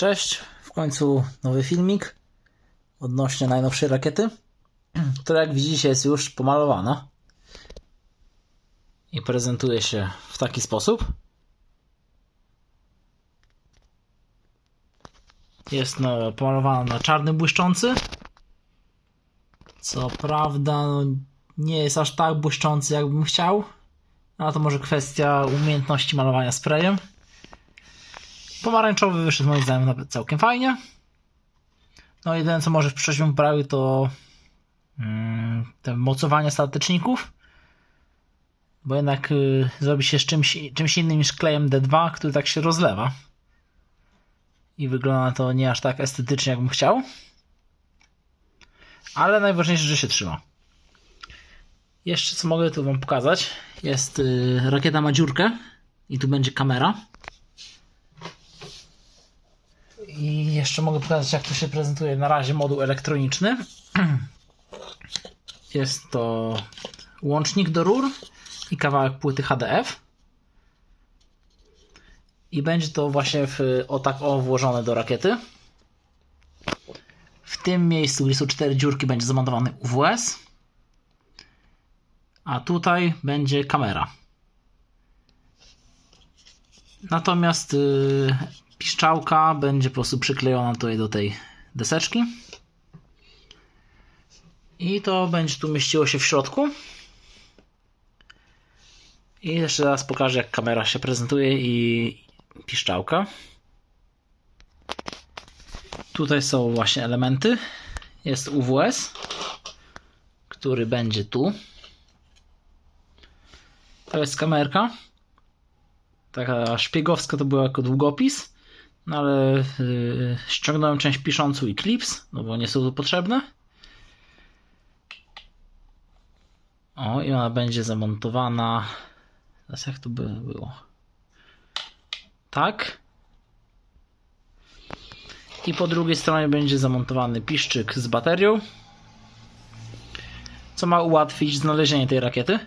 Cześć, w końcu nowy filmik odnośnie najnowszej rakiety, która jak widzicie jest już pomalowana i prezentuje się w taki sposób. Jest no, pomalowana na czarny błyszczący. Co prawda no, nie jest aż tak błyszczący jakbym chciał, ale to może kwestia umiejętności malowania sprayem. Pomarańczowy wyszedł moim zdaniem nawet całkiem fajnie. No jedyne co może w przyszłości poprawił to mm, te mocowanie statyczników. Bo jednak y, zrobi się z czymś, czymś innym niż klejem D2, który tak się rozlewa. I wygląda to nie aż tak estetycznie jakbym chciał. Ale najważniejsze, że się trzyma. Jeszcze co mogę tu wam pokazać. Jest y, rakieta ma dziurkę i tu będzie kamera. I jeszcze mogę pokazać, jak to się prezentuje na razie moduł elektroniczny. Jest to łącznik do rur i kawałek płyty HDF. I będzie to właśnie w, o tak o włożone do rakiety. W tym miejscu, gdzie są cztery dziurki, będzie zamontowany UWS. A tutaj będzie kamera. Natomiast yy, piszczałka będzie po prostu przyklejona tutaj do tej deseczki. I to będzie tu mieściło się w środku. I jeszcze raz pokażę, jak kamera się prezentuje i piszczałka. Tutaj są właśnie elementy. Jest UWS, który będzie tu. To jest kamerka. Taka szpiegowska to była jako długopis. No ale yy, ściągnąłem część piszącą i clips, no bo nie są tu potrzebne. O, i ona będzie zamontowana. Teraz jak to by było? Tak. I po drugiej stronie będzie zamontowany piszczyk z baterią, co ma ułatwić znalezienie tej rakiety.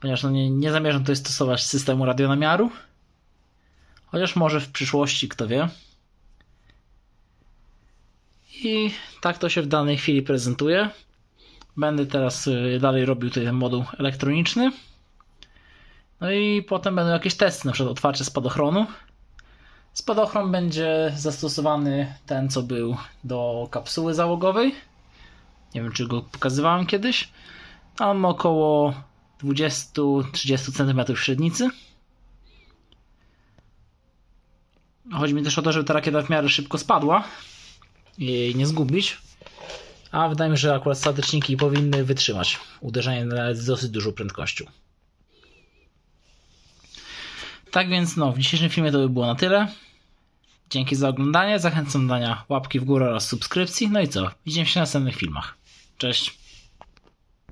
Ponieważ no nie, nie zamierzam tutaj stosować systemu radionamiaru. Chociaż może w przyszłości, kto wie. I tak to się w danej chwili prezentuje. Będę teraz y, dalej robił ten moduł elektroniczny. No i potem będą jakieś testy, na przykład otwarcie spadochronu. Spadochron będzie zastosowany ten, co był do kapsuły załogowej. Nie wiem, czy go pokazywałem kiedyś. Ma około 20-30 cm średnicy. Chodzi mi też o to, żeby ta rakieta w miarę szybko spadła i jej nie zgubić. A wydaje mi się, że akurat statyczniki powinny wytrzymać uderzenie z dosyć dużą prędkością. Tak więc no, w dzisiejszym filmie to by było na tyle. Dzięki za oglądanie. Zachęcam do dania łapki w górę oraz subskrypcji. No i co? Widzimy się w następnych filmach. Cześć.